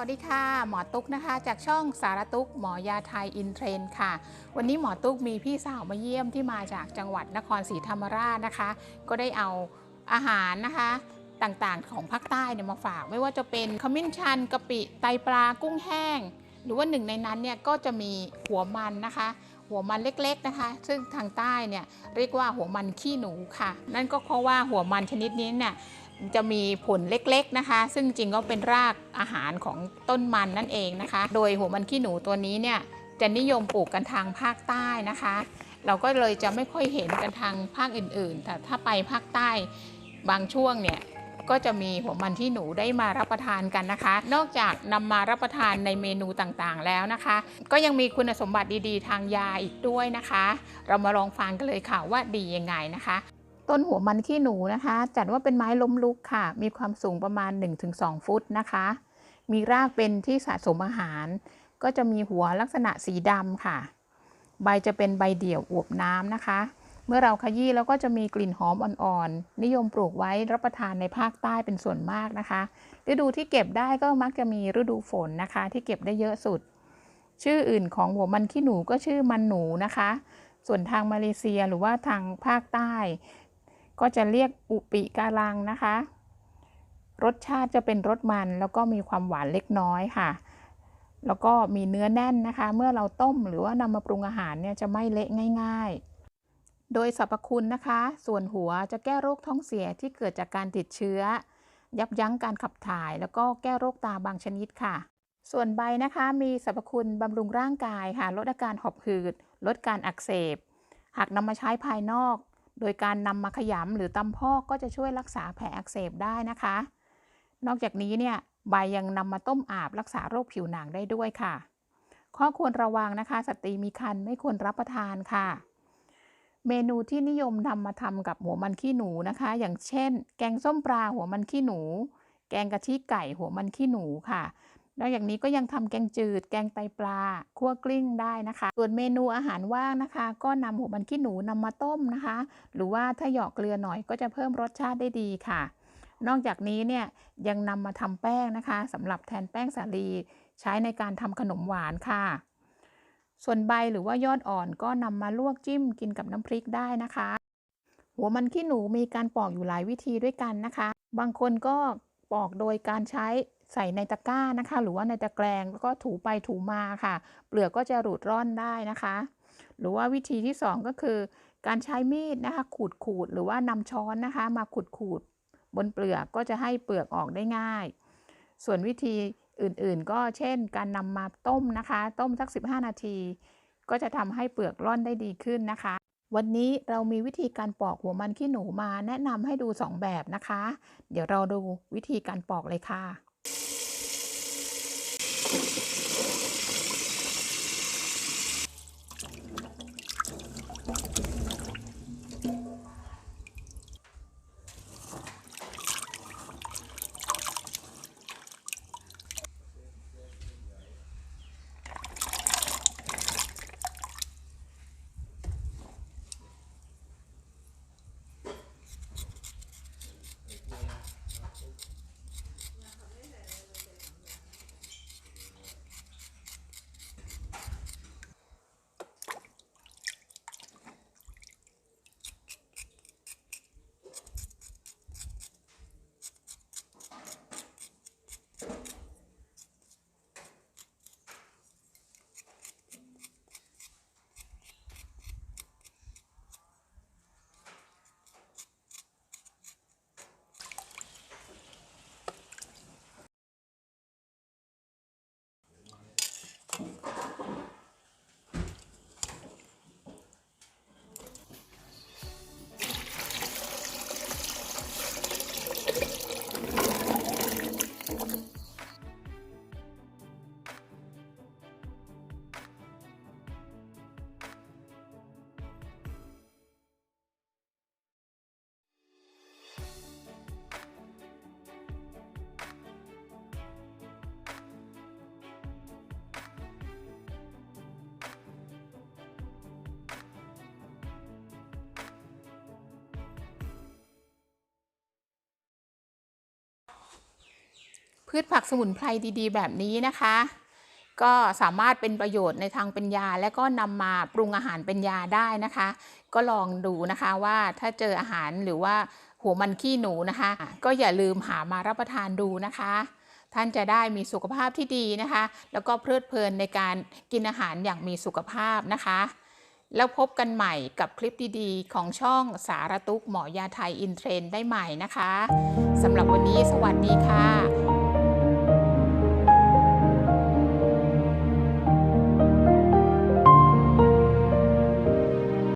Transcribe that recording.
วัสดีค่ะ หมอตุ๊กนะคะ จากช่องสารตุ๊กหมอยาไทยอินเทรนด์ค่ะ วันนี้หมอตุ๊กมีพี่สาวมาเยี่ยมที่มาจากจังหวัดนครศรีธรรมราชนะคะ ก็ได้เอาอาหารนะคะต่างๆของภาคใต้เนี่ยมาฝาก ไม่ว่าจะเป็นขมิ้นชันกะปิไตปลากุ้งแห้ง หรือว่าหนึ่งในนั้นเนี่ยก็จะมีหัวมันนะคะ หัวมันเล็กๆนะคะ ซึ่งทางใต้เนี่ยเรียกว่าหัวมันขี้หนูค่ะ นั่นก็เพราะว่าหัวมันชนิดนี้เนี่ย จะมีผลเล็กๆนะคะ ซึ่งจริงก็เป็นรากอาหารของต้นมันนั่นเองนะคะ โดยหัวมันขี้หนูตัวนี้เนี่ยจะนิยมปลูกกันทางภาคใต้นะคะ เราก็เลยจะไม่ค่อยเห็นกันทางภาคอื่นๆ แต่ถ้าไปภาคใต้บางช่วงเนี่ยก็จะมีหัวมันที่หนูได้มารับประทานกันนะคะ นอกจากนำมารับประทานในเมนูต่างๆแล้วนะคะ ก็ยังมีคุณสมบัติดีๆ ทางยาอีกด้วยนะคะ เรามาลองฟังกันเลยค่ะว่าดียังไงนะคะ ต้นหัวมันขี้หนูนะคะ จัดว่าเป็นไม้ล้มลุกค่ะ มีความสูงประมาณ 1-2 ฟุตนะคะ มีรากเป็นที่สะสมอาหาร ก็จะมีหัวลักษณะสีดำค่ะ ใบจะเป็นใบเดี่ยวอวบน้ำนะคะ เมื่อเราขยี้แล้วก็จะมีกลิ่นหอมอ่อนๆ นิยมปลูกไว้รับประทานในภาคใต้เป็นส่วนมากนะคะ ฤดูที่เก็บได้ก็มักจะมีฤดูฝนนะคะ ที่เก็บได้เยอะสุด ชื่ออื่นของหัวมันขี้หนูก็ชื่อมันหนูนะคะ ส่วนทางมาเลเซียหรือว่าทางภาคใต้ ก็จะเรียกอุปิการังนะคะ รสชาติจะเป็นรสมันแล้วก็มีความหวานเล็กน้อยค่ะ แล้วก็มีเนื้อแน่นนะคะ เมื่อเราต้มหรือว่านำมาปรุงอาหารเนี่ยจะไม่เละง่าย ๆ โดยสรรพคุณนะคะ ส่วนหัวจะแก้โรคท้องเสียที่เกิดจากการติดเชื้อ ยับยั้งการขับถ่าย แล้วก็แก้โรคตาบางชนิดค่ะ ส่วนใบนะคะ มีสรรพคุณบำรุงร่างกายค่ะ ลดอาการหอบหืด ลดการอักเสบ หากนำมาใช้ภายนอก โดยการนำมาขยำหรือตำพอกก็จะช่วยรักษาแผลอักเสบได้นะคะ นอกจากนี้เนี่ยใบยังนำมาต้มอาบรักษาโรคผิวหนังได้ด้วยค่ะ ข้อควรระวังนะคะ สตรีมีครรภ์ไม่ควรรับประทานค่ะ เมนูที่นิยมนำมาทำกับหัวมันขี้หนูนะคะ อย่างเช่น แกงส้มปลาหัวมันขี้หนู แกงกะทิไก่หัวมันขี้หนูค่ะ นอกจากนี้ก็ยังทำแกงจืด แกงไตปลาคั่วกลิ้งได้นะคะ ส่วนเมนูอาหารว่างนะคะ ก็นำหัวมันขี้หนูนำมาต้มนะคะ หรือว่าถ้าหยอกเกลือหน่อยก็จะเพิ่มรสชาติได้ดีค่ะ นอกจากนี้เนี่ยยังนำมาทำแป้งนะคะสำหรับแทนแป้งสาลีใช้ในการทำขนมหวานค่ะ ส่วนใบหรือว่ายอดอ่อนก็นำมาลวกจิ้มกินกับน้ำพริกได้นะคะ หัวมันขี้หนูมีการปอกอยู่หลายวิธีด้วยกันนะคะ บางคนก็ปอกโดยการใช้ ใส่ในตะกร้านะคะ หรือว่าในตะแกรงแล้วก็ถูไปถูมาค่ะ เปลือกก็จะหลุดร่อนได้นะคะ หรือว่าวิธีที่สองก็คือ การใช้มีดนะคะ ขูดขูดหรือว่านำช้อนนะคะ มาขูดขูดบนเปลือกก็จะให้เปลือกออกได้ง่าย ส่วนวิธีอื่นๆ ก็เช่น การนำมาต้มนะคะ ต้มสัก 15 นาที ก็จะทำให้เปลือกร่อนได้ดีขึ้นนะคะวันนี้เรามีวิธีการปอกหัวมันขี้หนูมาแนะนำให้ดู 2 แบบนะคะ เดี๋ยวเราดูวิธีการปอกเลยค่ะ Thank you. พืชผักสมุนไพรดีๆ แบบนี้นะคะ ก็สามารถเป็นประโยชน์ในทางเป็นยา และก็นำมาปรุงอาหารเป็นยาได้นะคะ ก็ลองดูนะคะว่าถ้าเจออาหารหรือว่าหัวมันขี้หนูนะคะ ก็อย่าลืมหามารับประทานดูนะคะ ท่านจะได้มีสุขภาพที่ดีนะคะ แล้วก็เพลิดเพลินในการกินอาหารอย่างมีสุขภาพนะคะ แล้วพบกันใหม่กับคลิปดีๆ ของช่องสารตุกหมอยาไทยอินเทรนได้ใหม่นะคะสำหรับวันนี้สวัสดีค่ะ